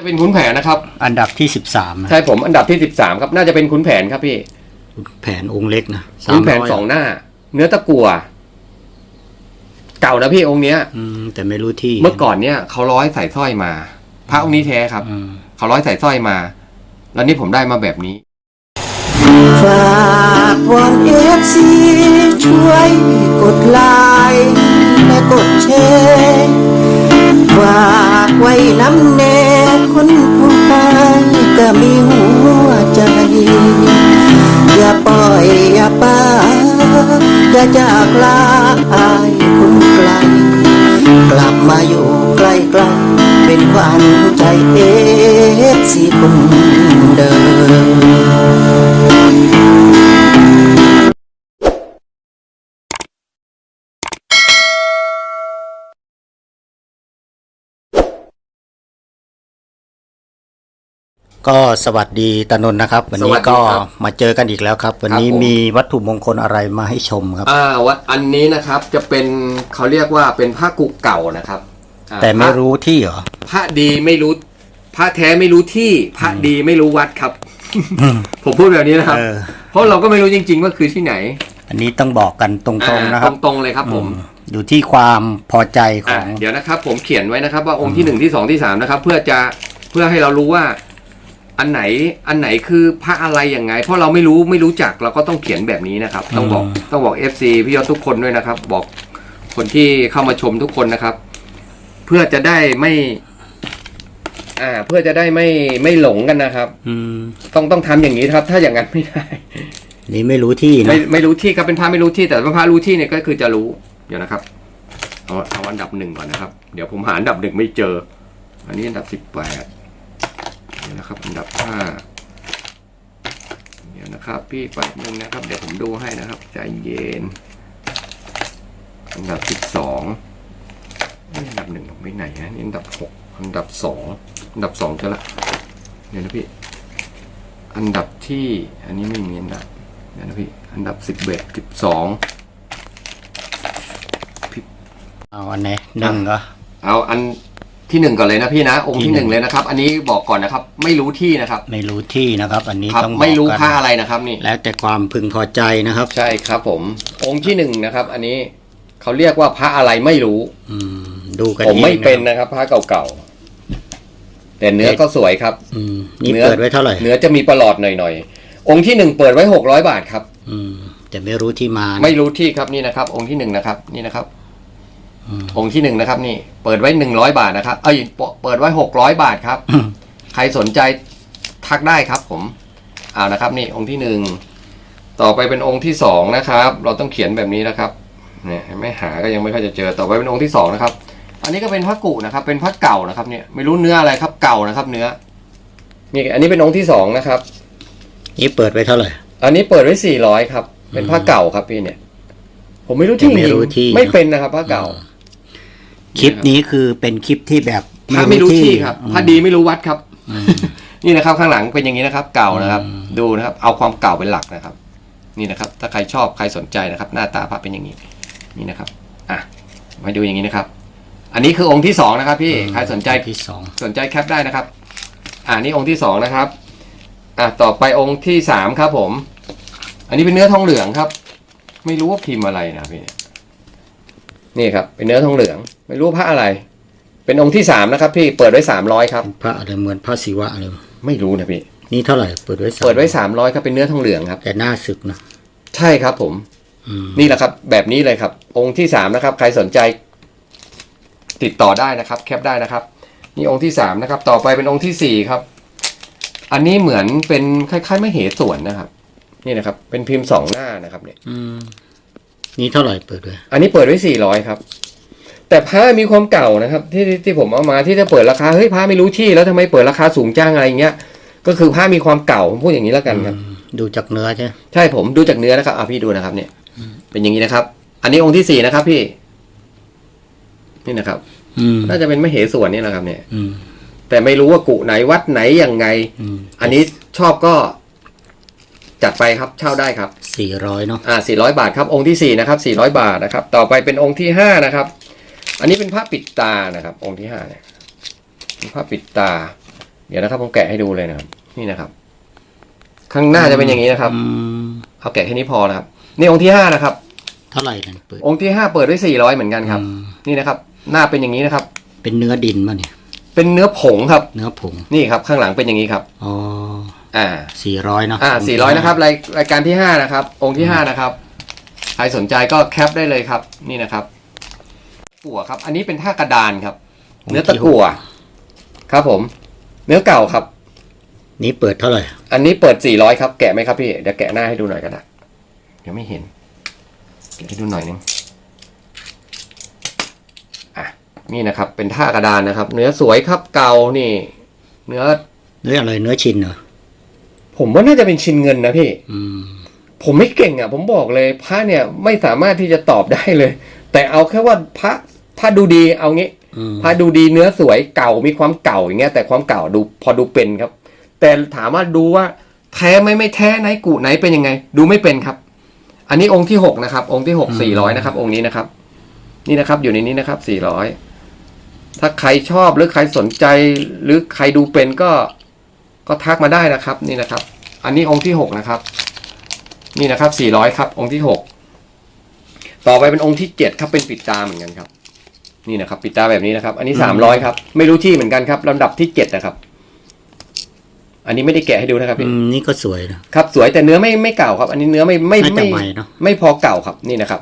จะเป็นขุนแผนนะครับ อันดับที่สิบสามใช่ผมอันดับที่สิบสามครับน่าจะเป็นขุนแผนครับพี่แผนองค์เล็กนะขุนแผน300สองหน้า เนื้อตะกัวเก่านะพี่องค์เนี้ย อืมแต่ไม่รู้ที่ เมื่อก่อนเนี่ยเขาร้อยใส่สร้อยมา พระองค์นี้แท้ครับอืมเขาร้อยใส่สร้อยมา แล้วนี่ผมได้มาแบบนี้ฝากวอนเอฟซีช่วยกดไลค์และกดแชร์ฝากไว้น้ำแน่ คนผู้ตายก็มีหัวใจ อย่าปล่อยอย่าป้าอย่าจากลาอายคนไกล กลับมาอยู่ใกล้ๆเป็นขวัญใจเอฟซีคนเดิม ก็สวัสดีตานนท์นะครับ วันสนี้วัสดีก็ครับมาเจอกันอีกแล้วครับ วันนี้ครับผม มีวัตถุมงคลอะไรมาให้ชมครับ อ่าวัดอันนี้นะครับจะเป็นเขาเรียกว่าเป็นผ้ากุเก่านะครับอ่าแต่ไม่พะรู้ที่เหรอพระดีไม่รู้พระแท้ไม่รู้ที่พระดีไม่รู้วัดครับ ผมพูดแบบนี้นะครับ เออ เพราะเราก็ไม่รู้จริง ๆ ว่าคือที่ไหนอันนี้ต้องบอกกันตรงๆนะครับอ่าตรงๆเลยครับผมอือยู่ที่ความพอใจขอ่าอง เดี๋ยวนะครับ ผมเขียนไว้นะครับ ว่าองค์ที่หนึ่งที่สองที่สามนะครับ เพื่อจะเพื่อให้เรารู้ว่า อันไหนอันไหนคือพระอะไรยังไง เพราะเราไม่รู้ไม่รู้จักเราก็ต้องเขียนแบบนี้นะครับ ต้องบอกอืมต้องบอก FC พี่ยศทุกคนด้วยนะครับ บอกคนที่เข้ามาชมทุกคนนะครับ เพื่อจะได้ไม่ อ่า เพื่อจะได้ไม่ไม่หลงกันนะครับ อืมต้องต้องทำอย่างนี้ครับ ถ้าอย่างนั้นไม่ได้ นี่ไม่รู้ที่นะไม่ไม่รู้ที่ครับเป็นพระไม่รู้ที่แต่เป็นพระรู้ที่เนี่ยก็คือจะรู้เดี๋ยวนะครับเอาเอาอันดับหนึ่งก่อนนะครับ เดี๋ยวผมหาอันดับหนึ่งไม่เจอ อันนี้อันดับสิบแปดเดี๋ยว นะครับอันดับห้าเดี๋ยวนะครับพี่แป๊บนึงนะครับ เดี๋ยวผมดูให้นะครับใจเย็นอันดับสิบสองอันดับหนึ่งผมไปไหนฮะนี่อันดับหกอันดับสองอันดับสองเจอละเดี๋ยวนะพี่อันดับที่อันนี้ไม่มีอันดับเดี๋ยวนะพี่อันดับสิบเอ็ดสิบสองเอาอันไหนหนึ่งก็เอาอัน ที่หนึ่งก่อนเลยนะพี่นะ องค์ที่ที่หหนึ่นึ่งงเลยนะครับ อันนี้บอกก่อนนะครับ ไม่รู้ที่นะครับไม่รู้ที่นะครับ อันนี้ครับต้องบอกไม่รู้กันค่าอะไรนะครับนี่แล้วแต่ความพึงพอใจนะครับ ใช่ครับ ผม องค์ที่หนึ่งนะครับ อันนี้เขาเรียกว่าพระอะไรไม่รู้ อืม ดูกันผมไม่องะครับเป็นนะครับ พระเก่าๆแต่เนื้อก็สวยครับ อืมนี่เนื้อเปิดไว้เท่าไหร่เนื้อจะมีประหลอดหน่อยๆองค์ที่หนึ่งเปิดไว้หกร้อยบาทครับ อืม แต่ไม่รู้ที่มานะไม่รู้ที่ครับนี่นะครับ องค์ที่หนึ่งนะครับ นี่นะครับ อืมองค์ที่หนึ่งนะครับ นี่ เปิดไว้หนึ่งร้อยบาทนะครับ เอ้ยเปเปิดไว้หกร้อยบาทครับอืมใครสนใจทักได้ครับผมเอานะครับ นี่องค์ที่หนึ่งต่อไปเป็นองค์ที่สองนะครับ เราต้องเขียนแบบนี้นะครับเนี่ยไม่หาก็ยังไม่ค่อยจะเจอต่อไปเป็นองค์ที่สองนะครับ อันนี้ก็เป็นพระกุนะครับ เป็นพระเก่านะครับ เนี่ยไม่รู้เนื้ออะไรครับเก่านะครับ เนื้อนี่อันนี้เป็นองค์ที่สองนะครับ นี่เปิดไว้เท่าไหร่ อันนี้เปิดไว้สี่ร้อยครับ เป็นผ้าเก่าครับพี่เนี่ย ผมไม่รู้ที่ยังไม่จริงรู้ที่ไม่เป็นนะครับผ้าเก่า คลิปนี้คือเป็นคลิปที่แบบพระไม่รู้ที่ครับอืมพระดีไม่รู้วัดครับอืมนี่นะครับข้างหลังเป็นอย่างนี้นะครับ เก่านะครับอืมดูนะครับ เอาความเก่าเป็นหลักนะครับ นี่นะครับ ถ้าใครชอบใครสนใจนะครับ หน้าตาพระเป็นอย่างนี้ นี่นะครับ อะมาดูอย่างนี้นะครับ อันนี้คือองค์ที่สองนะครับ พี่ใครสนใจที่สองสนใจแคปได้นะครับ อ่านี่องค์ที่สองนะครับ อะต่อไปองค์ที่สามครับผม อันนี้เป็นเนื้อทองเหลืองครับ ไม่รู้ว่าพิมพ์อะไรนะพี่นี่ครับ เป็นเนื้อทองเหลือง ไม่รู้ว่าพระอะไร เป็นองค์ที่สามนะครับ พี่เปิดไว้สามร้อยครับ พระอะไรเหมือนพระศิวะเลยไม่รู้นะพี่นี่เท่าไหร่เปิดไว้สามเปิดไว้สามร้อยครับเป็นเนื้อทองเหลืองครับ แต่หน้าศึกนะใช่ครับผมอืมนี่แหละครับ แบบนี้เลยครับ องค์ที่สามนะครับ ใครสนใจ ติดต่อได้นะครับ แคปได้นะครับ นี่องค์ที่สามนะครับ ต่อไปเป็นองค์ที่สี่ครับ อันนี้เหมือนเป็นคล้ายๆไม่เหสวนนะครับ นี่นะครับ เป็นพิมพ์สองหน้านะครับ เนี่ยอืมนี่เท่าไหร่เปิดไว้อันนี้เปิดไว้สี่ร้อยครับ แต่ผ้ามีความเก่านะครับที่ที่ที่ผมเอามาที่จะเปิดราคาเฮ้ยผ้าไม่รู้ที่แล้วทำไมเปิดราคาสูงจ้างอะไรอย่างเงี้ยก็คือผ้ามีความเก่าผมพูดอย่างนี้แล้วกันครับอืมดูจากเนื้อใช่ไหมใช่ผมดูจากเนื้อนะครับอะพี่ดูนะครับ เนี่ย เป็นอย่างนี้นะครับ อันนี้องค์ที่สี่นะครับ พี่ นี่นะครับอืมน่าจะเป็นมเหสวนนี่แหละครับ เนี่ยอืมแต่ไม่รู้ว่ากุไหนวัดไหนยังไงอืมอันนี้ชอบก็จัดไปครับเช่าได้ครับสี่ร้อยเนาะอ่าสี่ร้อยบาทครับ องค์ที่สี่นะครับสี่ร้อยบาทนะครับ ต่อไปเป็นองค์ที่ห้านะครับ อันนี้เป็นผ้าปิดตานะครับ องค์ที่ห้าเนี่ยเป็นผ้าปิดตา เดี๋ยวนะครับผมแกะให้ดูเลยนะครับ นี่นะครับ ข้างหน้าจะเป็นอย่างนี้นะครับอืมเอาแกะแค่นี้พอนะครับนี่องค์ที่ห้านะครับ เท่าไหร่นั่นเปิดองค์ที่ห้าเปิดไว้สี่ร้อยเหมือนกันครับอืมนี่นะครับ หน้าเป็นอย่างนี้นะครับ เป็นเนื้อดินมาเนี่ย เป็นเนื้อผงครับ เนื้อผง นี่ครับ ข้างหลังเป็นอย่างนี้ครับอ๋ออ่าสี่ร้อยเนาะอ่าสี่ร้อยนะครับรายรายการที่ห้านะครับ องค์ที่ห้านะครับ ใครสนใจก็แคปได้เลยครับ นี่นะครับ กั่วครับ อันนี้เป็นท่ากระดานครับ เนื้อตะกั่วครับผม เนื้อเก่าครับ นี่เปิดเท่าไหร่ อันนี้เปิดสี่ร้อยครับ แกะไหมครับพี่ เดี๋ยวแกะหน้าให้ดูหน่อยก็ได้เดี๋ยวไม่เห็น แกะให้ดูหน่อยนึงอะ นี่นะครับ เป็นท่ากระดานนะครับ เนื้อสวยครับ เก่านี่ เนื้อ เนื้ออะไร เนื้อชิ้นเหรอ ผมว่าน่าจะเป็นชิ้นเงินนะพี่ อืมผมไม่เก่งอะ ผมบอกเลยพระเนี่ยไม่สามารถที่จะตอบได้เลย แต่เอาแค่ว่าพระ พระดูดีเอางี้อืมพระดูดีเนื้อสวยเก่ามีความเก่าอย่างเงี้ยแต่ความเก่าดูพอดูเป็นครับ แต่ถามว่าดูว่าแท้ไหมไม่แท้ไหนกุไหนเป็นยังไง ดูไม่เป็นครับ อันนี้องค์ที่หกนะครับ องค์ที่หกสี่ร้อยนะครับ องค์นี้นะครับ นี่นะครับ อยู่ในนี้นะครับสี่ร้อยถ้าใครชอบหรือใครสนใจ หรือใครดูเป็นก็ก็ทักมาได้นะครับ นี่นะครับ อันนี้องค์ที่หกนะครับ นี่นะครับสี่ร้อยครับ องค์ที่หกต่อไปเป็นองค์ที่เจ็ดครับเป็นปิดตาเหมือนกันครับ นี่นะครับปิดตาแบบนี้นะครับ อันนี้สามร้อยครับ ไม่รู้ที่เหมือนกันครับลำดับที่เจ็ดนะครับ อันนี้ไม่ได้แกะให้ดูนะครับอืพี่มนี่ก็สวยนะ ครับ สวยแต่เนื้อไม่ไม่เก่าครับ อันนี้เนื้อไม่ไม่น่าจะไม่ใหม่เนอะไม่พอเก่าครับนี่นะครับ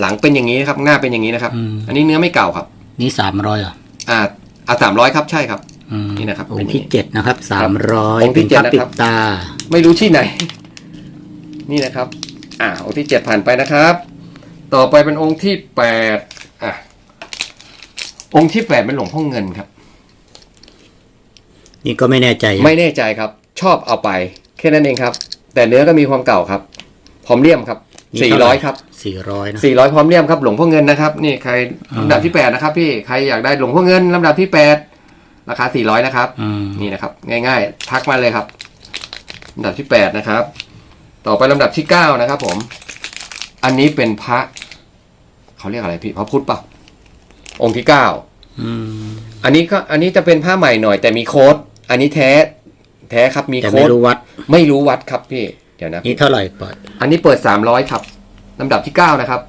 หลังเป็นอย่างนี้นะครับ หน้าเป็นอย่างนี้นะครับ อืม อันนี้เนื้อไม่เก่าครับ นี่สามร้อยอะอ่าอ่าสามร้อยครับใช่ครับ อืมนี่นะครับองเป็นค์อย่างนี้ที่เจ็ดนะครับสามร้อยองค์ที่เป็นเจ็พดระนะครับ ปิดตา ไม่รู้ที่ไหน นี่นะครับ อ่าองค์ที่เจ็ดผ่านไปนะครับ ต่อไปเป็นองค์ที่แปด อะองค์ที่แปดเป็นหลวงพ่อเงินครับ นี่ก็ไม่แน่ใจ ไม่แน่ใจครับ ชอบเอาไป แค่นั้นเองครับ แต่เนื้อก็มีความเก่าครับ พร้อมเลี่ยมครับนี่สี่เท่าไหร้อยครับสี่ร้อยนะสี่ร้อยพร้อมเลี่ยมครับ หลวงพ่อเงินนะครับ นี่ใครอ่าลำดับที่แปดนะครับพี่ใครอยากได้หลวงพ่อเงินลำดับที่แปดราคาสี่ร้อยนะครับอืมนี่นะครับ ง่าย ๆ ทักมาเลยครับลำดับที่แปดนะครับ ต่อไปลำดับที่เก้านะครับ ผม อันนี้เป็นพระเขาเรียกอะไรพี่พระพุทธปะ องค์ที่เก้าอืมอันนี้ก็อันนี้จะเป็นผ้าใหม่หน่อยแต่มีโค้ด อันนี้แท้ แท้ครับมีแต่โค้ไม่ดรู้วัด ไม่รู้วัดครับพี่ เดี๋ยวนะ นี่เท่าไหร่เปิดอันนี้เปิดสามร้อยครับลำดับที่เก้านะครับ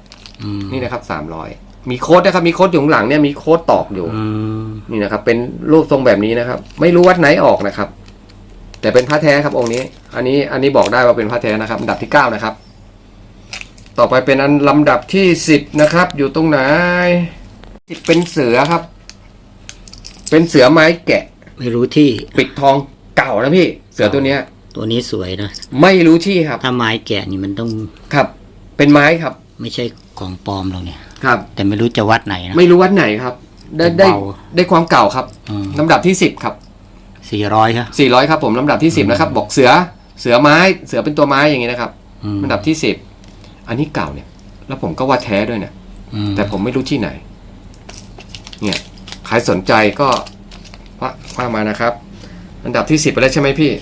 อืมนี่นะครับสามร้อยมีโค้ดนะครับ มีโค้ดอยู่ข้างหลังเนี่ยมีโค้ดตอกอยู่ อืมนี่นะครับ เป็นรูปทรงแบบนี้นะครับ ไม่รู้วัดไหนออกนะครับ แต่เป็นพระแท้ครับองค์นี้ อันนี้อันนี้บอกได้ว่าเป็นพระแท้นะครับลำดับที่เก้านะครับ ต่อไปเป็นอันลำดับที่สิบนะครับ อยู่ตรงไหน สิบเป็นเสือครับ เป็นเสือไม้แกะ ไม่รู้ที่ ปิดทองเก่านะพี่ เสือตัวเนี้ย ตัวนี้สวยนะ ไม่รู้ที่ครับ ถ้าไม้แกะนี่มันต้องครับ เป็นไม้ครับ ไม่ใช่ของปลอมหรอกเนี่ย ครับ แต่ไม่รู้จะวัดไหนนะ ไม่รู้วัดไหนครับ ได้ได้เบาได้ความเก่าครับอืม ลำดับที่สิบครับสี่ร้อยครับสี่ร้อยครับผมลำดับที่สิบนะครับ บอกเสือเสือไม้ เสือเป็นตัวไม้อย่างนี้นะครับอืมลำดับที่สิบอันนี้เก่าเนี่ย แล้วผมก็ว่าแท้ด้วยเนี่ย อืมแต่ผมไม่รู้ที่ไหน เนี่ยใครสนใจก็ว่าว่ามานะครับ อันดับที่สิบไปแล้วใช่ไหมพี่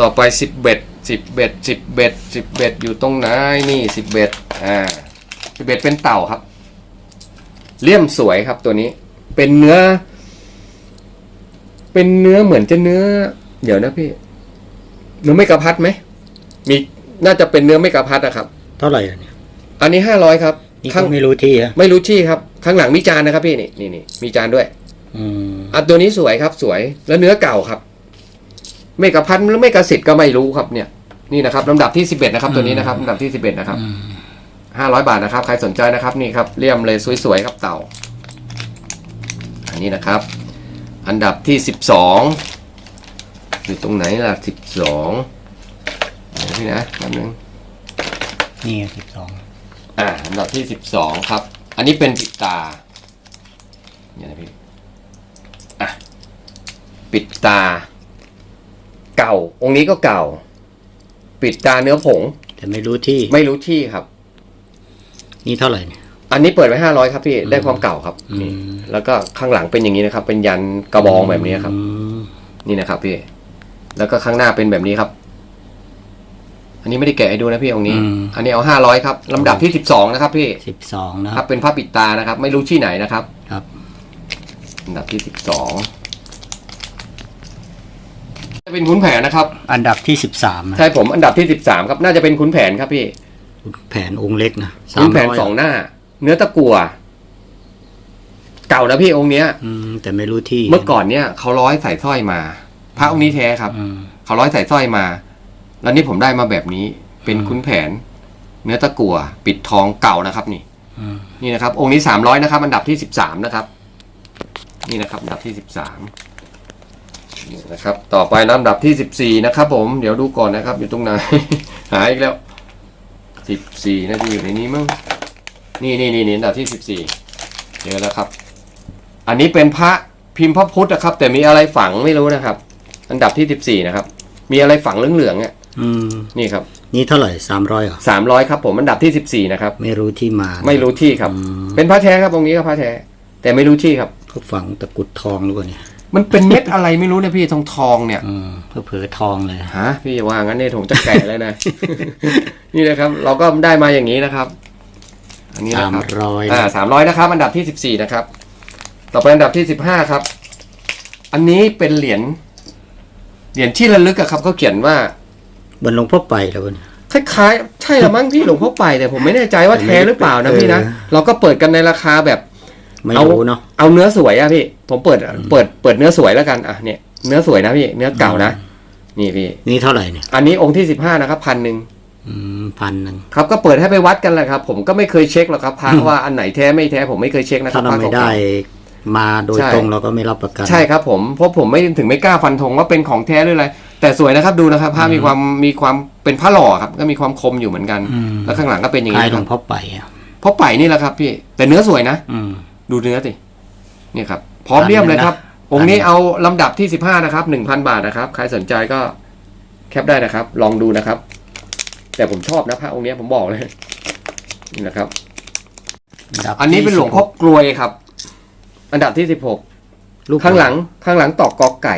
ต่อไปสิบเบ็ดสิบเบ็ดสิบเบ็ดสิบเบ็ดอยู่ตรงไหนนี่สิบเบ็ดอ่าสิบเบ็ดเป็นเต่าครับ เลี่ยมสวยครับตัวนี้ เป็นเนื้อ เป็นเนื้อเหมือนจะเนื้อ เดี๋ยวนะพี่ เนื้อไม่กระพัดไหมมีน่าจะเป็นเนื้อไม่กระพัดนะครับ เท่าไหร่อะเนี่ยอันนี้ห้าร้อยครับนี่ข้าก็งไม่รู้ที่อะไม่รู้ที่ครับ ข้างหลังมีจานนะครับพี่นี่นี่นี่มีจานด้วยอืมอะตัวนี้สวยครับ สวยแล้วเนื้อเก่าครับไม่กระพันหรือไม่กระสิทธิ์ก็ไม่รู้ครับเนี่ย นี่นะครับลำดับที่สิบเอ็ดนะครับ ตัวนี้นะครับลำดับที่สิบเอ็ดนะครับอืมห้าร้อยบาทนะครับ ใครสนใจนะครับนี่ครับเลี่ยมเลยสวยๆครับเต่า อันนี้นะครับ อันดับที่สิบสองอยู่ตรงไหนล่ะสิบสองพี่นะแป๊บนึงนี่สิบสองอ่าอันดับที่สิบสองครับ อันนี้เป็นปิดตาเนี่ยนะพี่อะปิดตา เก่า องค์นี้ก็เก่า ปิดตาเนื้อผง แต่ไม่รู้ที่ ไม่รู้ที่ครับ นี่เท่าไหร่เนี่ย อันนี้เปิดไว้ห้าร้อยครับพี่ ได้ความเก่าครับอืมนี่แล้วก็ข้างหลังเป็นอย่างนี้นะครับ เป็นยันกระบองแบบนี้ครับ อืมนี่นะครับพี่ แล้วก็ข้างหน้าเป็นแบบนี้ครับ อันนี้ไม่ได้แกะให้ดูนะพี่องค์นี้อันนี้เอาห้าร้อยครับลำดับที่สิบสองนะครับพี่สิบสองนะคครัรับบเป็นผ้าปิดตานะครับ ไม่รู้ที่ไหนนะครับครับอันดับที่สิบสองจะเป็นขุนแผนนะครับ อันดับที่สิบสามใช่ผมอันดับที่สิบสามครับน่าจะเป็นขุนแผนครับพี่ แผนองค์เล็กนะขุนแผน300สองหน้า เนื้อตะกัวเก่านะพี่องค์เนี้ย อืมแต่ไม่รู้ที่เมื่อก่อนเนี่ยเขาร้อยใส่สร้อยมา พระองค์นี้แท้ครับ อืมเขาร้อยใส่สร้อยมา แล้วนี่ผมได้มาแบบนี้ เป็นขุนแผน เนื้อตะกัวปิดทองเก่านะครับ นี่อืมนี่นะครับ องค์นี้สามร้อยนะครับ อันดับที่สิบสามนะครับ นี่นะครับ อันดับที่สิบสามนี่นะครับ ต่อไปลำดับที่สิบสี่นะครับ ผม เดี๋ยวดูก่อนนะครับ อยู่ตรงไหน หายอีกแล้วสิบสี่นาทีอยู่ในนี้มั้ง นี่นี่นี่นี่อันดับที่สิบสี่เจอแล้วครับ อันนี้เป็นพระพิมพ์พระพุทธนะครับ แต่มีอะไรฝังไม่รู้นะครับ อันดับที่สิบสี่นะครับ มีอะไรฝังเหลืองๆเนี่ยอืม นี่ครับ นี่เท่าไหร่สามร้อยเหรอสามร้อยครับผมอันดับที่สิบสี่นะครับ ไม่รู้ที่มา ไม่รู้ที่ครับอืมเป็นพระแท้ครับองค์นี้ก็พระแท้แต่ไม่รู้ที่ครับเขาฝังตะกรุดทองหรือเปล่าเนี่ยมันเป็นเม็ดอะไรไม่รู้นะพี่ทองทองๆเนี่ยอืมเผลอๆทองเลยฮะพี่ว่างั้นเนี่ยผมจะแก่เลยนะ นี่นะครับ เราก็ได้มาอย่างนี้นะครับ อันนี้สานะมครับร้อยอ่าสามร้อยนะครับ อันดับที่สิบสี่นะครับ ต่อไปอันดับที่สิบห้าครับ อันนี้เป็นเหรียญเหรียญที่ระลึกอะครับเขาเขียนว่า บนหลวงพ่อไปแล้วเนี่ยคล้ายๆ ใช่ละมั้งพี่หลวงพ่อไปแต่ผมไม่แน่ใจว่าแท้หรือเปล่านะพี่นะเออเราก็เปิดกันในราคาแบบไม่เอารู้เนาะเอาเนื้อสวยอะพี่ ผมเปิดเปิดเปิดเนื้อสวยแล้วกันอะเนี่ยเนื้อสวยนะพี่ เนื้อเก่านะนี่พี่ นี่เท่าไหร่เนี่ยอันนี้องค์ที่สิบห้านะครับพันหนึ่งอืมพันหนึ่งครับก็เปิดให้ไปวัดกันแหละครับ ผมก็ไม่เคยเช็คหรอกครับพระว่าอันไหนแท้ไม่แท้ผมไม่เคยเช็คนะครัถ้าบเราพระไม่เก่าๆได้มาโดยใช่ตรงเราก็ไม่รับประกัน ใช่ครับผมเพราะผมไม่ถึงไม่กล้าฟันธงว่าเป็นของแท้หรืออะไร แต่สวยนะครับดูนะครับผ้ามีความมีความเป็นผ้าหล่อครับ ก็มีความคมอยู่เหมือนกัน อืม แล้วข้างหลังก็เป็นอย่างคล้ายนี้หลควรังบพ่อไปอะเพราะไปนี่แหละครับพี่แต่เนื้อสวยนะ อืม ดูเนื้อสินี่ครับ พร้อมเลี่ยมเลยครับพันหนึ่งนะ องค์นี้เอาลำดับที่สิบห้านะครับหนึ่งพันบาทนะครับ ใครสนใจก็แคปได้นะครับ ลองดูนะครับ แต่ผมชอบนะพระองค์นี้ผมบอกเลยนี่นะครับ ดับอันนี้เป็นหลวงพ่อกลวยครับ อันดับที่สิบหก รูปข้างหลังข้างหลังตอกกอไก่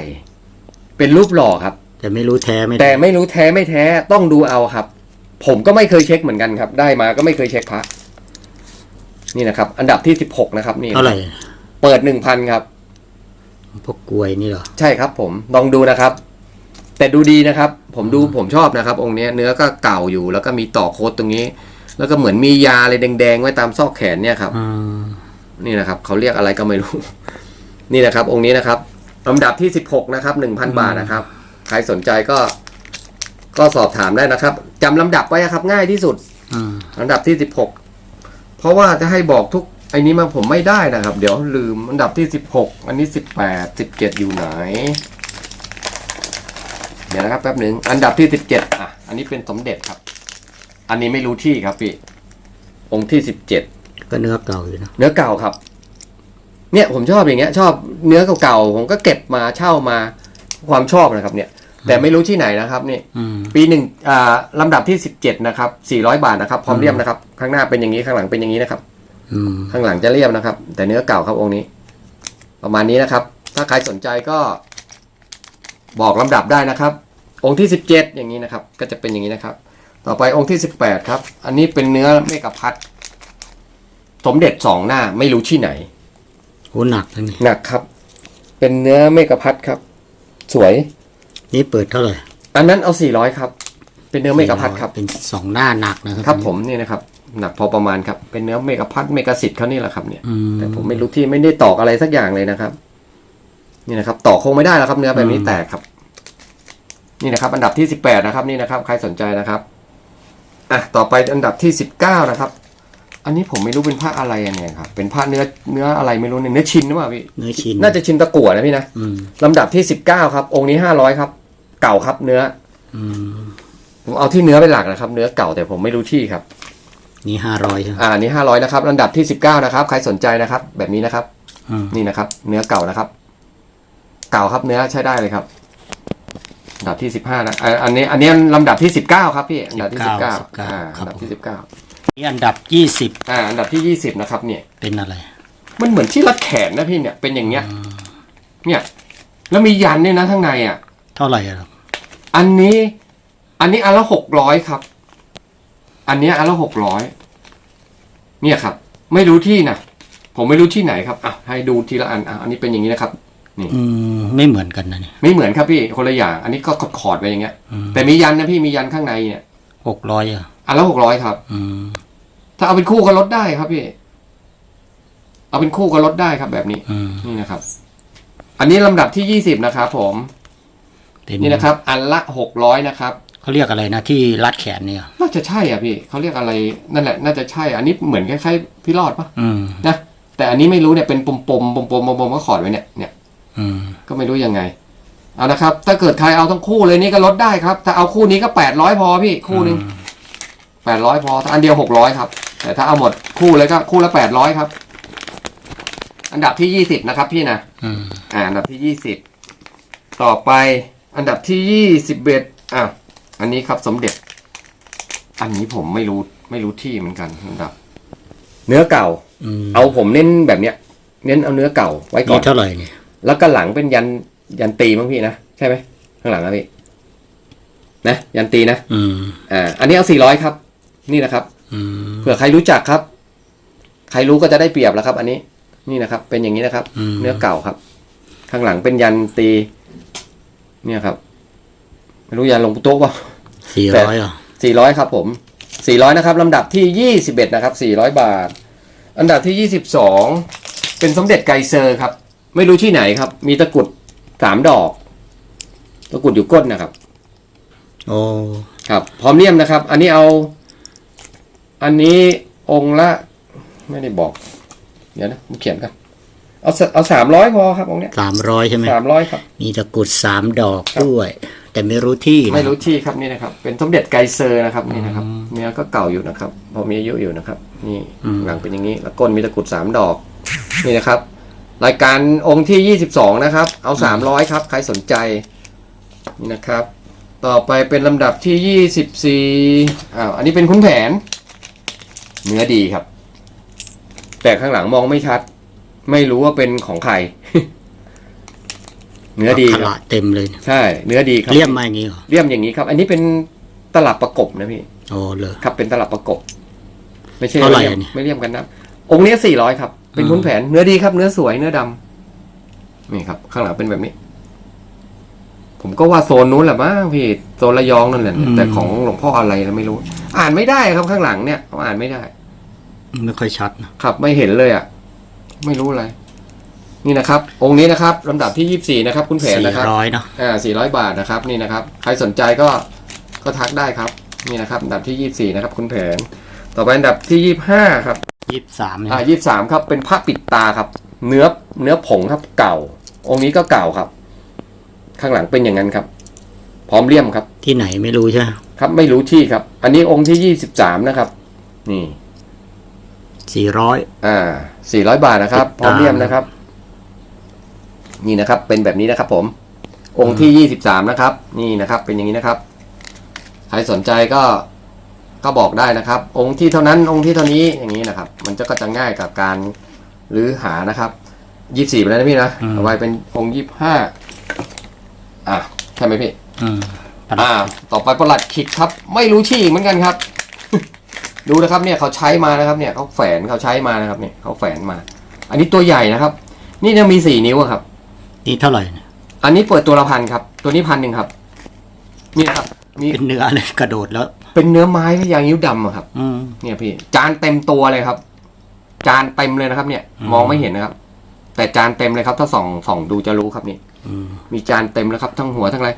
เป็นรูปหล่อครับ แต่ไม่รู้แท้ไม่แต่ไม่รู้แท้ไม่แท้ต้องดูเอาครับ ผมก็ไม่เคยเช็คเหมือนกันครับ ได้มาก็ไม่เคยเช็คพระนี่นะครับ อันดับที่สิบหกนะครับนี่เท่าไหร่เปิดหนึ่งพันครับพวกกลวยนี่เหรอใช่ครับ ผมลองดูนะครับ แต่ดูดีนะครับ ผมดูผมชอบนะครับ องค์เนี้ยเนื้อก็เก่าอยู่แล้วก็มีต่อโค้ดตรงนี้ แล้วก็เหมือนมียาอะไรแดงๆไว้ตามซอกแขนเนี่ยครับอืมนี่นะครับเขาเรียกอะไรก็ไม่รู้ นี่นะครับ องค์นี้นะครับลำดับที่สิบหกนะครับหนึ่งพันบาทนะครับ ใครสนใจก็ก็สอบถามได้นะครับจำลำดับไว้นะครับ ง่ายที่สุดอืมลำดับที่สิบหกเพราะว่าจะให้บอกทุกไอ้นี้มาผมไม่ได้นะครับ เดี๋ยวลืมอันดับที่สิบหกอันนี้สิบแปดสิบเจ็ดอยู่ไหน เดี๋ยวนะครับแป๊บหนึ่งอันดับที่สิบเจ็ดอะ อันนี้เป็นสมเด็จครับ อันนี้ไม่รู้ที่ครับพี่องค์ที่สิบเจ็ด ก็เนื้อเก่าอยู่นะ เนื้อเก่าครับ เนี่ยผมชอบอย่างเงี้ย ชอบเนื้อเก่าๆผมก็เก็บมาเช่ามาความชอบนะครับ เนี่ย แต่ไม่รู้ที่ไหนนะครับนี่อืมปีหนึ่งอ่าลำดับที่สิบเจ็ดนะครับสี่ร้อยบาทนะครับพร้อมเรียมนะครับ ข้างหน้าเป็นอย่างนี้ข้างหลังเป็นอย่างนี้นะครับอืมข้างหลังจะเรียบนะครับ แต่เนื้อเก่าครับองค์นี้ ประมาณนี้นะครับ ถ้าใครสนใจก็ บอกลำดับได้นะครับ องค์ที่สิบเจ็ดอย่างนี้นะครับ ก็จะเป็นอย่างนี้นะครับ ต่อไปองค์ที่สิบแปดครับ อันนี้เป็นเนื้อเมกะพัดสมเด็จสองหน้าไม่รู้ที่ไหนโหหนักทั้งนี้หนักครับ เป็นเนื้อเมกะพัดครับ สวย นี่เปิดเท่าไหร่อันนั้นเอาสี่ร้อยครับ เป็นเนื้อเมกะพัดครับ เป็นสองหน้าหนักนะครับครับผมนี่นะครับหนักพอประมาณครับ เป็นเนื้อเมกะพัดเมกะสิทธิ์เขานี่แหละครับเนี่ย อืมแต่ผมไม่รู้ที่ไม่ได้ตอกอะไรสักอย่างเลยนะครับ นี่นะครับตอกคงไม่ได้แล้วครับ เนื้อแบบนี้อืมแตกครับ นี่นะครับ อันดับที่สิบแปดนะครับ นี่นะครับ ใครสนใจนะครับอะต่อไปอันดับที่สิบเก้านะครับ อันนี้ผมไม่รู้เป็นผ้าอะไรอันเนี่ยครับ เป็นผ้าเนื้อเนื้ออะไรไม่รู้เนี่ยเนื้อชินหรือเปล่าพี่เนื้อชิ้นน่าจะชินตะกั่วนะพี่นะอืมลำดับที่สิบเก้าครับ องค์นี้ห้าร้อยครับ เก่าครับเนื้ออืมผมเอาที่เนื้อเป็นหลักนะครับ เนื้อเก่าแต่ผมไม่รู้ที่ครับ นี่ห้าร้อยใช่ไหมอ่าอันนี้ห้าร้อยนะครับลำดับที่สิบเก้านะครับใครสนใจนะครับ แบบนี้นะครับอืมนี่นะครับ เนื้อเก่านะครับ เก่าครับเนื้อใช้ได้เลยครับอันดับที่สิบห้านะอ่าอันนี้ อันนี้ลำดับที่สิบเก้าครับพี่อันดับที่สิบเก้าอ่าอันดับที่สิบเก้านี่อันดับยี่สิบอ่า อันดับที่ยี่สิบนะครับ เนี่ยเป็นอะไร มันเหมือนที่รัดแขนนะพี่เนี่ยเป็นอย่างเงี้ย เนี่ย แล้วมียันเนี่ยนะข้างในอะ เท่าไหร่อะครับ อันนี้ อันนี้อันละหกร้อยครับ อันเนี้ยอันละหกร้อยเนี่ยครับ ไม่รู้ที่นะผมไม่รู้ที่ไหนครับอะให้ดูทีละอันอะอันนี้เป็นอย่างนี้นะครับ นี่อืมไม่เหมือนกันนะเนี่ยไม่เหมือนครับพี่คนละอย่างอันนี้ก็ขอดขอดๆไปอย่างเงี้ยอืมแต่มียันนะพี่มียันข้างในเนี่ยหกร้อยอะอันละหกร้อยครับ อืมถ้าเอาเป็นคู่ก็ลดได้ครับพี่ เอาเป็นคู่ก็ลดได้ครับแบบนี้อืมนี่นะครับ อันนี้ลำดับที่ยี่สิบนะครับผมเป็ นนี่นะครับ อันละหกร้อยนะครับเขาเรียกอะไรนะที่รัดแขนเนี่ย น่าจะใช่อะพี่เขาเรียกอะไรนั่นแหละ น่าจะใช่อันนี้เหมือนคล้ายๆพี่รอดปะอืมนะแต่อันนี้ไม่รู้เนี่ยเป็นปมปมปมปมปมปมก็ขอดไว้เนี่ยเนี่ยอืมก็ไม่รู้ยังไงเอานะครับ ถ้าเกิดใครเอาทั้งคู่เลยนี่ก็ลดได้ครับถ้าเอาคู่นี้ก็แปดร้อยพอพี่คู่หนึงแปดร้อยพอถ้าอันเดียวหกร้อยครับ แต่ถ้าเอาหมดคู่เลยก็คู่ละแปดร้อยครับ อันดับที่ยี่สิบนะครับ พี่นะอืมอ่าอันดับที่ยี่สิบต่อไป อันดับที่ยี่สิบเอ็ดอะ อันนี้ครับสมเด็จ อันนี้ผมไม่รู้ไม่รู้ที่เหมือนกันอันดับ เนื้อเก่าอืมเอาผมเน้นแบบเนี้ย เน้นเอาเนื้อเก่าไว้ก่อนี่น เท่าไหร่เนี่ยแล้วก็หลังเป็นยันยันตีมั้งพี่นะ ใช่ไหมข้างหลังนะพี่ นะ ยันตีนะอืมอ่าอันนี้เอาสี่ร้อยครับ นี่นะครับ อืม เผื่อใครรู้จักครับ ใครรู้ก็จะได้เปรียบแล้วครับ อันนี้ นี่นะครับ เป็นอย่างนี้นะครับ อืม เนื้อเก่าครับ ข้างหลังเป็นยันตี เนี่ยครับ ไม่รู้ยันลงโต๊ะป่ะสี่ร้อยอะสี่ร้อยครับผมสี่ร้อยนะครับลำดับที่ยี่สิบเอ็ดนะครับสี่ร้อยบาท อันดับที่ยี่สิบสองเป็นสมเด็จไกรเซอร์ครับ ไม่รู้ที่ไหนครับ มีตะกรุดสามดอก ตะกรุดอยู่ก้นนะครับโอ้ครับ พร้อมเลี่ยมนะครับ อันนี้เอา อันนี้องค์ละ ไม่ได้บอก เดี๋ยวนะผมเขียนกัน เอาสเอาสามร้อยพอครับองค์เนี้ยสามร้อยใช่ไหมสามร้อยครับ มีตะกรุดสามดอกด้วย แต่ไม่รู้ที่นะไม่รู้ที่ครับนี่นะครับ เป็นสมเด็จไกรเซอร์นะครับนี่นะครับอืมเนื้อก็เก่าอยู่นะครับ พอมีอายุอยู่นะครับ นี่อืมหลังเป็นอย่างนี้แล้วก้นมีตะกรุดสามดอก นี่นะครับ รายการองค์ที่ยี่สิบสองนะครับ เอาสามร้อยครับ ใครสนใจนี่นะครับ ต่อไปเป็นลำดับที่ยี่สิบสี่อ้าวอันนี้เป็นคุณแผน เนื้อดีครับ แต่ข้างหลังมองไม่ชัด ไม่รู้ว่าเป็นของใคร เนื้อดีขครัละบเต็มเลยเนี่ยใช่ เนื้อดีครับเลี่ยมมาอย่างนี้เหรอเลี่ยมอย่างนี้ครับ อันนี้เป็นตลับประกบนะพี่โอ้เลยครับเป็นตลับประกบ ไม่ใช่เท่าไหร่ลี่ยมเนี่ยไม่เลี่ยมกันนะองค์นี้สี่ร้อยครับ เป็นอืมคุณแผน เนื้อดีครับ เนื้อสวยเนื้อดำนี่ครับ ข้างหลังเป็นแบบนี้ ผมก็ว่าโซนนู้นแหละมั้งพี่โซนระยองนั่นแหละแต่ของหลวงพ่ออะไรนะไม่รู้ อ่านไม่ได้ครับข้างหลังเนี่ยอ่านไม่ได้ ไม่ค่อยชัดนะครับไม่เห็นเลยอะ ไม่รู้อะไร นี่นะครับ องค์นี้นะครับลำดับที่ยี่สิบสี่นะครับคุณแผนสี่นะครับร้อยเนาะอ่าสี่ร้อยบาทนะครับ นี่นะครับ ใครสนใจก็ก็ทักได้ครับ นี่นะครับอันดับที่ยี่สี่นะครับ คุณแผน ต่อไปอันดับที่ยี่ห้าครับยี่สิบสามเนี่ยอ่ายี่สามครับ เป็นผ้าปิดตาครับ เนื้อเนื้อผงครับ เก่า องค์นี้ก็เก่าครับ ข้างหลังเป็นอย่างนั้นครับ พร้อมเลี่ยมครับ ที่ไหนไม่รู้ใช่ไหมครับ ไม่รู้ที่ครับ อันนี้องค์ที่ยี่สิบสามนะครับ นี่ สี่ร้อยอ่าสี่ร้อยบาทนะครับติดพร้อมตามเลี่ยมนะครับ นี่นะครับ เป็นแบบนี้นะครับ ผม องค์ที่ยี่สิบสามนะครับ นี่นะครับ เป็นอย่างนี้นะครับ ใครสนใจก็ก็บอกได้นะครับ องค์ที่เท่านั้น องค์ที่เท่านี้อย่างนี้นะครับ มันจะก็จะง่ายกับการหรือหานะครับยี่สี่ไปแล้วนะพี่นะเอาไว้เป็นองค์ยี่ห้าอะใช่ไหมพี่อืมอ่า ต่อไปประหลัดขิกครับ ไม่รู้ชื่ออีกเหมือนกันครับ ดูนะครับเนี่ยเขาใช้มานะครับเนี่ยเขาแฝนเขาใช้มานะครับเนี่ยเขาแฝนมา อันนี้ตัวใหญ่นะครับ นี่ยังมีสี่นิ้วอะครับนี่เท่าไหร่เนี่ยอันนี้เปิดตัวละพันครับ ตัวนี้พันหนึ่งครับนี่นะครับมีเป็นเนื้อเลยกระโดดแล้ว เป็นเนื้อไม้พยางนิ้วดำอะครับอืมเนี่ยพี่ จานเต็มตัวเลยครับ จานเต็มเลยนะครับ เนี่ยอืมมองไม่เห็นนะครับ แต่จานเต็มเลยครับ ถ้าส่องส่องดูจะรู้ครับนี่อืมมีจานเต็มแล้วครับ ทั้งหัวทั้งอะไร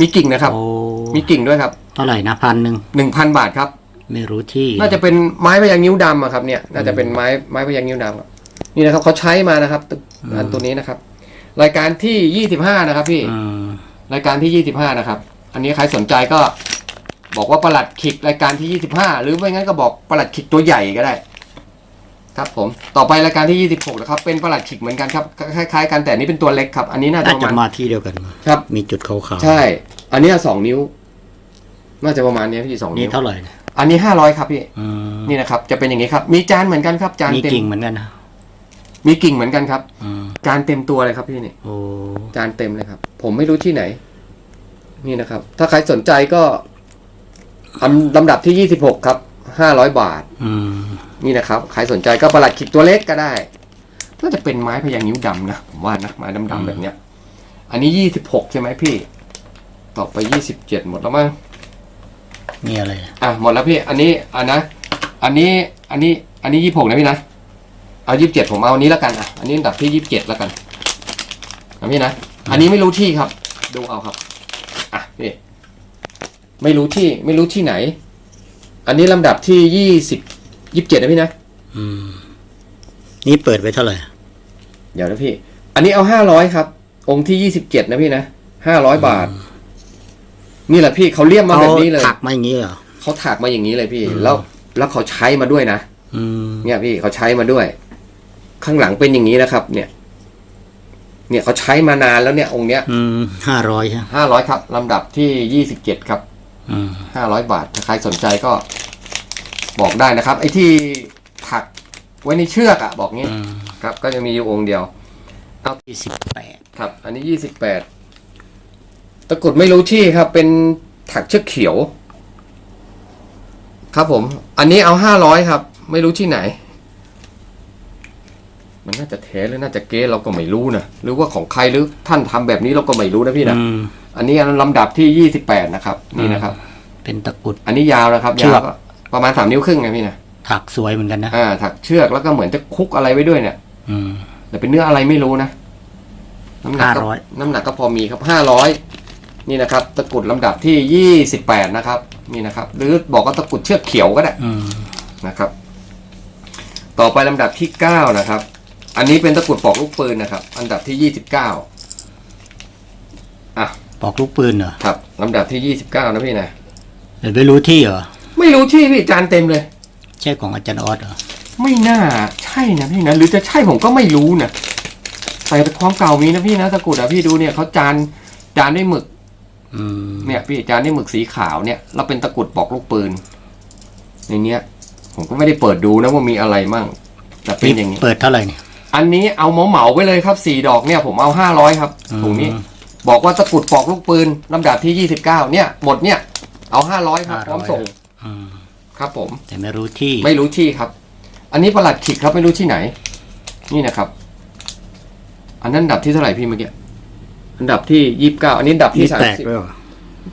มีกิ่งนะครับ โอ้มีกิ่งด้วยครับ เท่าไหร่นะพันหนึ่งหนึ่งพันบาทครับ ไม่รู้ที่น่าจะเป็นไม้พยางนิ้วดำอะครับเนี่ยน่าจะเป็นไม้ไม้พยางนิ้วดำอะนี่นะครับเขาใช้มานะครับตึกอันตัวนี้นะครับ รายการที่ยี่สิบห้านะครับ พี่อืมรายการที่ยี่สิบห้านะครับ อันนี้ใครสนใจก็บอกว่าประหลัดขิกรายการที่ยี่สิบห้าหรือไม่งั้นก็บอกประหลัดขิกตัวใหญ่ก็ได้ ครับผมต่อไปรายการที่ยี่สิบหกนะครับ เป็นประหลัดขิกเหมือนกันครับคล้ายๆกันแต่อันนี้เป็นตัวเล็กครับ อันนี้น่าจะน่าประจะมาณมาที่เดียวกันมาครับ มีจุดขาวๆใช่ อันนี้สองนิ้ว น่าจะประมาณนี้พี่สองนี่นิ้วเท่าไหร่เนี่ย อันนี้ห้าร้อยครับพี่อืมนี่นะครับ จะเป็นอย่างนี้ครับ มีจานเหมือนกันครับจานมีเต็มกิ่งเหมือนกันนะมีกิ่งเหมือนกันครับ อืมจานเต็มตัวเลยครับพี่นี่โอ้จานเต็มเลยครับ ผมไม่รู้ที่ไหน นี่นะครับ ถ้าใครสนใจก็อันลำดับที่ยี่สิบหกครับห้าร้อยบาท อืมนี่นะครับใครสนใจก็ประหลัดขิกตัวเล็กก็ได้น่าจะเป็นไม้พญานิ้วดำนะผมว่านะไม้ดำๆแบบเนี้ย อันนี้ยี่สิบหกใช่ไหมพี่ ต่อไปยี่สิบเจ็ดหมดแล้วมั้ง นี่อะไรอะหมดแล้วพี่ อันนี้อันนะ อันนี้ อันนี้ อันนี้ยี่หกนะพี่นะ เอายี่สิบเจ็ดผมเอาอันนี้แล้วกันอะ อันนี้อันดับที่ยี่สิบเจ็ดแล้วกันนะพี่นะ อันนี้ไม่รู้ที่ครับ ดูเอาครับ อะพี่ไม่รู้ที่ ไม่รู้ที่ไหน อันนี้ลำดับที่ยี่สิบยี่สิบเจ็ดนะพี่นะอืมนี่เปิดไปเท่าไหร่ เดี๋ยวนะพี่ อันนี้เอาห้าร้อยครับ องค์ที่ยี่สิบเจ็ดนะพี่นะห้าร้อยบาท นี่แหละพี่เขาเรียกมาแบบนี้เลยถักมาอย่างนี้เหรอเขาถักมาอย่างนี้เลยพี่ แล้วแล้วเขาใช้มาด้วยนะอืมเนี่ยพี่เขาใช้มาด้วย ข้างหลังเป็นอย่างนี้นะครับ เนี่ย เนี่ยเขาใช้มานานแล้วเนี่ยองค์เนี้ยอืมห้าร้อยใช่ไหมห้าร้อยครับลำดับที่ยี่สิบเจ็ดครับอืมห้าร้อยบาทถ้าใครสนใจก็บอกได้นะครับ ไอ้ที่ถักไว้ในเชือกอะบอกงี้อืมครับ ก็จะมีอยู่องค์เดียวยี่สิบแปดครับ อันนี้ยี่สิบแปด ตะกรุดไม่รู้ที่ครับ เป็นถักเชือกเขียว ครับผม อันนี้เอาห้าร้อยครับ ไม่รู้ที่ไหน มันน่าจะแท้หรือน่าจะเก๊เราก็ไม่รู้นะหรือว่าของใครหรือท่านทำแบบนี้เราก็ไม่รู้นะพี่นะอืมอันนี้ลำดับที่ยี่สิบแปดนะครับ นี่นะครับ เป็นตะกรุด อันนี้ยาวนะครับเชืยาอวกก็ประมาณสามนิ้วครึ่งไงพี่นะถักสวยเหมือนกันนะอ่าถักเชือกแล้วก็เหมือนจะคุกอะไรไว้ด้วยเนี่ย อืมแต่เป็นเนื้ออะไรไม่รู้นะน้ำหนักก็500น้ำหนักก็พอมีครับห้าร้อย นี่นะครับตะกรุดลำดับที่ยี่สิบแปดนะครับนี่นะครับ หรือบอกว่าตะกรุดเชือกเขียวก็ได้อืมนะครับ ต่อไปลำดับที่เก้านะครับ อันนี้เป็นตะกรุดปอกลูกปืนนะครับ อันดับที่ยี่สิบเก้าอะปอกลูกปืนเหรอครับลำดับที่ยี่สิบเก้านะพี่นะเดี๋ยวไม่รู้ที่เหรอไม่รู้ที่พี่จานเต็มเลย ใช่ของอาจารย์ออสเหรอไม่น่าใช่นะพี่นะหรือจะใช่ผมก็ไม่รู้นะแต่ความเก่ามีนะพี่นะตะกรุดอะพี่ดูเนี่ยเขาจานจานด้วยหมึกอืม เนี่ยพี่จานด้วยหมึกสีขาวเนี่ยเราเป็นตะกรุดปอกลูกปืนในเนี้ย ผมก็ไม่ได้เปิดดูนะว่ามีอะไรมั่งแต่เป็นอย่างนี้เปิดเท่าไหร่เนี่ยอันนี้เอาเหมาเหมาๆไปเลยครับสี่ดอกเนี่ย ผมเอาห้าร้อยครับอืมถุงนี้ บอกว่าตะกรุดปอกลูกปืนลำดับที่ยี่สิบเก้าเนี่ยหมดเนี่ย เอาห้าร้อยครับพร้อมส่งอืมครับผม แต่ไม่รู้ที่ไม่รู้ที่ครับ อันนี้ประหลัดขิกครับไม่รู้ที่ไหน นี่นะครับ อันนั้นอันดับที่เท่าไหร่พี่เมื่อกี้ อันดับที่ยี่สิบเก้าอันนี้อันดับนี่ที่สามแตกสิบด้วยเหรอ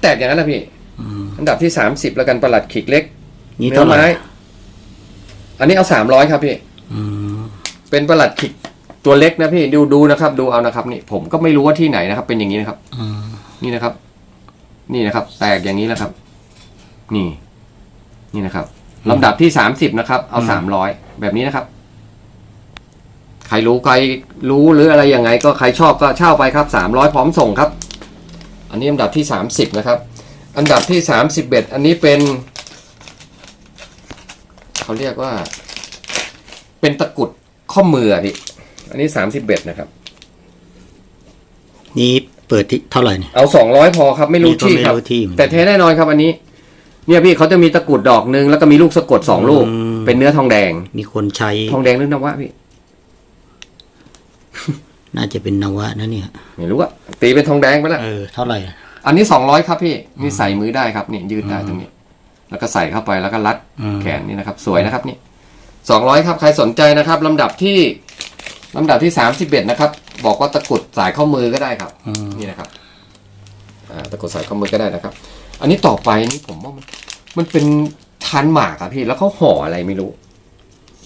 แตกอย่างนั้นนะพี่ อืมอันดับที่สามสิบแล้วกันประหลัดขิกเล็กนี่เนื้เท่าอไหร่ไม้ อันนี้เอาสามร้อยครับพี่ อืมเป็นประหลัดขิกตัวเล็กนะพี่ดูดูนะครับ ดูเอานะครับนี่ผมก็ไม่รู้ว่าที่ไหนนะครับ เป็นอย่างนี้นะครับ อืมนี่นะครับ นี่นะครับ แตกอย่างนี้แล้วครับ นี่ นี่นะครับลำดับที่สามสิบนะครับ เอาสามร้อยแบบนี้นะครับ ใครรู้ใครรู้หรืออะไรยังไง ก็ใครชอบก็เช่าไปครับสามร้อยพร้อมส่งครับ อันนี้อันดับที่สามสิบนะครับ อันดับที่สามสิบเอ็ดอันนี้เป็นเขาเรียกว่า เป็นตะกรุดข้อมืออะพี่อันนี้สามสิบเอ็ดนะครับ นี่เปิดที่เท่าไหร่เนี่ย เอาสองร้อยพอครับไม่รู้นี่ก็ที่ไม่ครับรู้ที่เหมือนกันแต่แท้แน่นอนครับอันนี้ เนี่ยพี่เขาจะมีตะกรุดดอกหนึ่งแล้วก็มีลูกสะกดสองลูกอืมเป็นเนื้อทองแดง มีคนใช้ทองแดงหรือนวะพี่ น่าจะเป็นนวะนะเนี่ย ไม่รู้อะตีเป็นทองแดงไปแล้วเออ เท่าไหร่อันนี้สองร้อยครับพี่นี่ใส่มือได้ครับนี่ยืดได้ตรงนี้ แล้วก็ใส่เข้าไปแล้วก็รัดอืมแขนนี่นะครับ สวยนะครับนี่สองร้อยครับใครสนใจนะครับลำดับที่ลำดับที่สามสิบเอ็ดนะครับ บอกว่าตะกรุดสายข้อมือก็ได้ครับ อืมนี่นะครับอ่าตะกรุดสายข้อมือก็ได้นะครับ อันนี้ต่อไปนี่ผมว่ามันมันเป็นทานหมากอะพี่ แล้วเขาห่ออะไรไม่รู้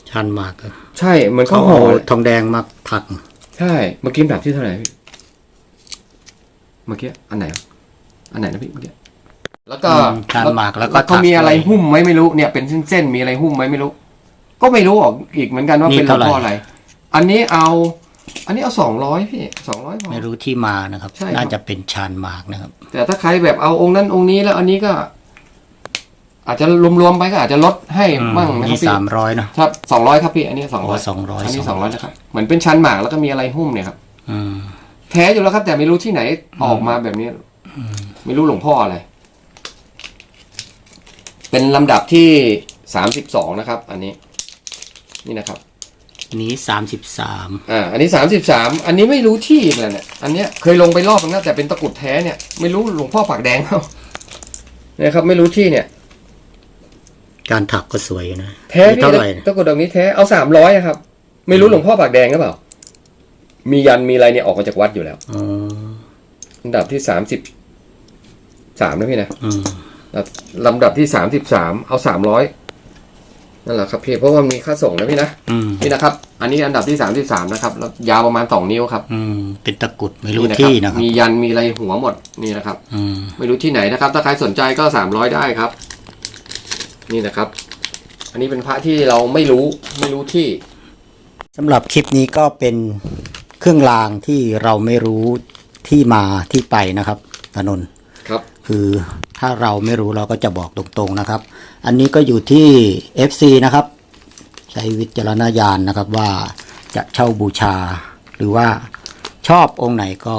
ชันมากอะใช่เหมือนเขาเขาห่เอาอทองแดงมาถัก ใช่ เมื่อกี้อันดับที่เท่าไหร่พี่เมื่อกี้อันไหนอันไหนนะพี่เมื่อกี้แล้วก็อืมชันหมากแล้วก็เขามีอะไรถักหุ้มไหมไม่รู้เนี่ยเป็นเส้นๆมีอะไรหุ้มไหมไม่รู้ ก็ไม่รู้ออกอีกเหมือนกันว่านี่เป็นหลวงพ่อเท่าไหร่อะไร อันนี้เอา อันนี้เอาสองร้อยพี่สองร้อยพอไม่รู้ที่มานะครับใช่ครับ น่าจะเป็นชานหมากนะครับ แต่ถ้าใครแบบเอาองค์นั้นองค์นี้แล้วอันนี้ก็ อาจจะรวมๆไปก็อาจจะลดให้บ้างนะครันี่บพี่สามร้อยเนอะครับสองร้อยครับพี่อันนี้สองร้อยอ๋อ200อันนี้สองร้อยนะครับเหมือนเป็นชั้นหมากแล้วก็มีอะไรหุ้มเนี่ยครับอืมแท้อยู่แล้วครับ แต่ไม่รู้ที่ไหนออกมาแบบนี้ไม่รู้หลวงพ่ออะไร เป็นลำดับที่สามสิบสองนะครับ อันนี้ นี่นะครับนี้สามสิบสามอ่า อันนี้สามสิบสาม อันนี้ไม่รู้ที่เลยเนี่ย อันเนี้ยเคยลงไปรอบนึงนะแต่เป็นตะกรุดแท้เนี่ย ไม่รู้หลวงพ่อปากแดงเขาเนี่ยครับ ไม่รู้ที่เนี่ย การถักก็สวยอยู่นะแท้นี่พี่เท่าไหร่ตะกรุดดอกนี้แท้เอาสามร้อยครับ ไม่รู้หลวงพ่อปากแดงหรือเปล่า มียันมีอะไรเนี่ยออกมาจากวัดอยู่แล้วอ๋ออันดับที่สามสิบสามนะพี่นะอืมลำดับที่สามสิบสามเอาสามร้อยนั่นแหละครับพี่เพราะว่ามีค่าส่งนะพี่นะอืมนี่นะครับ อันนี้อันดับที่สามสิบสามนะครับแล้วยาวประมาณสองนิ้วครับ อืมเป็นตะกรุดไม่รู้นี่ที่นะครับ มียันมีอะไรหัวหมดนี่นะครับ อืมไม่รู้ที่ไหนนะครับ ถ้าใครสนใจก็สามร้อยได้ครับ นี่นะครับ อันนี้เป็นพระที่เราไม่รู้ไม่รู้ที่สำหรับคลิปนี้ก็เป็นเครื่องรางที่เราไม่รู้ที่มาที่ไปนะครับตานนท์ครับ คือถ้าเราไม่รู้เราก็จะบอกตรงๆนะครับ อันนี้ก็อยู่ที่ FC นะครับ ใช้วิจารณญาณนะครับว่าจะเช่าบูชา หรือว่าชอบองค์ไหนก็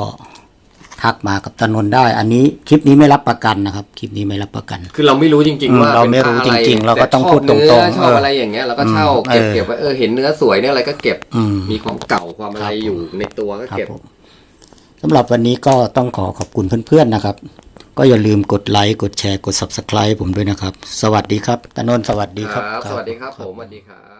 ทักมากับตานนท์ได้ อันนี้คลิปนี้ไม่รับประกันนะครับ คลิปนี้ไม่รับประกัน คือเราไม่รู้จริง อืมๆ ว่าเราไม่รู้ป็นพะอะจริงๆเราก็แต้องพูดตรงๆชอบเนื้อชอบเออออะไรอย่างเงี้ยเราก็เช่าอืมเก็บเออเก็บไว้เออเห็นเนื้อสวยเนื้ออะไรก็เก็บอืม มีของเก่าความอะไรครับผมอยู่ในตัวก็ครับเก็บ ผมสำหรับวันนี้ก็ต้องขอขอบคุณเพื่อนๆนะครับ ก็อย่าลืมกดไลค์ กดแชร์ กด subscribe ผมด้วยนะครับ สวัสดีครับตานนท์สวัสดีคครัรับบสวัสดีครับผมสวัสดีครับ